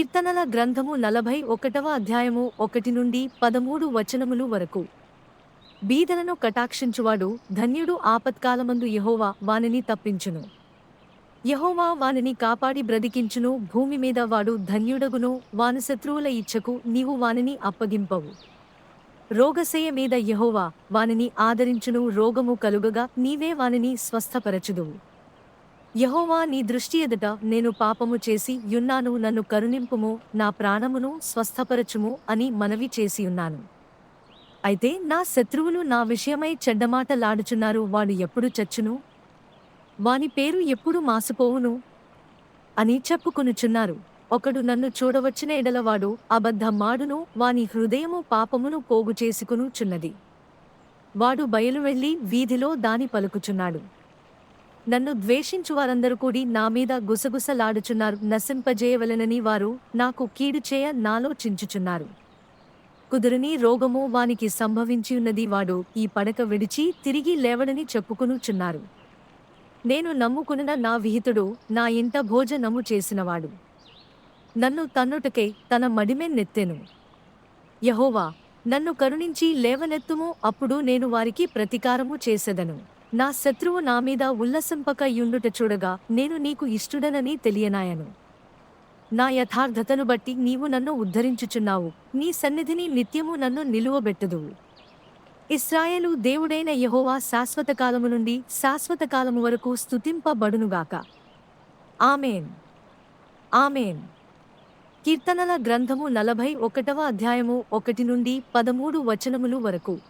కీర్తనల గ్రంథము నలభై ఒకటవ అధ్యాయము ఒకటి నుండి పదమూడు వచనములు వరకు. బీదలను కటాక్షించువాడు ధన్యుడు ఆపత్కాలమందు యహోవా వానిని తప్పించును. యహోవా వానిని కాపాడి బ్రతికించును భూమి మీద వాడు ధన్యుడగును వాని శత్రువుల ఇచ్చకు నీవు వానిని అప్పగింపవు. రోగశయ మీద యహోవా వానిని ఆదరించును రోగము కలుగగా నీవే వానిని స్వస్థపరచుదువు. యహోవా నీ దృష్టి ఎదుట నేను పాపము చేసి యున్నాను నన్ను కరుణింపుము నా ప్రాణమును స్వస్థపరచుము అని మనవి చేసియున్నాను అయితే నా శత్రువులు నా విషయమై చెడ్డమాటలాడుచున్నారు వాడు ఎప్పుడు చచ్చును? వాని పేరు ఎప్పుడు మాసిపోవును? అని చెప్పుకొనుచున్నారు. ఒకడు నన్ను చూడవచ్చిన ఎడలవాడు అబద్ధమాడును వాని హృదయము పాపమును పోగు చేసుకునుచున్నది వాడు బయలు వెళ్ళి వీధిలో దాని పలుకుచున్నాడు. నన్ను ద్వేషించు వారందరూ కూడి నా మీద గుసగుసలాడుచున్నారు. నశింపజేయవలెనని వారు నాకు కీడు చేయ నాలో చించుచున్నారు కుదురుని రోగము వానికి సంభవించి ఉన్నది వాడు ఈ పడక విడిచి తిరిగి లేవడని చెప్పుకునుచున్నారు. నేను నమ్ముకున్న నా విహితుడు నా ఇంట భోజనము చేసినవాడు. నన్ను తన్నుటకై తన మడిమే నెత్తెను. యహోవా నన్ను కరుణించి లేవనెత్తుము అప్పుడు నేను వారికి ప్రతీకారము చేసెదను. నా శత్రువు నా మీద ఉల్లసింపక యుండుట చూడగా నేను నీకు ఇష్టుడనని తెలియనాయను. నా యథార్థతను బట్టి నీవు నన్ను ఉద్ధరించుచున్నావు. నీ సన్నిధిని నిత్యము నన్ను నిలువబెట్టదు ఇస్రాయేలు దేవుడైన యెహోవా శాశ్వత కాలము నుండి శాశ్వత కాలము వరకు స్థుతింపబడునుగాక ఆమెన్. ఆమెన్. కీర్తనల గ్రంథము నలభై ఒకటవ అధ్యాయము ఒకటి నుండి పదమూడు వచనములు వరకు.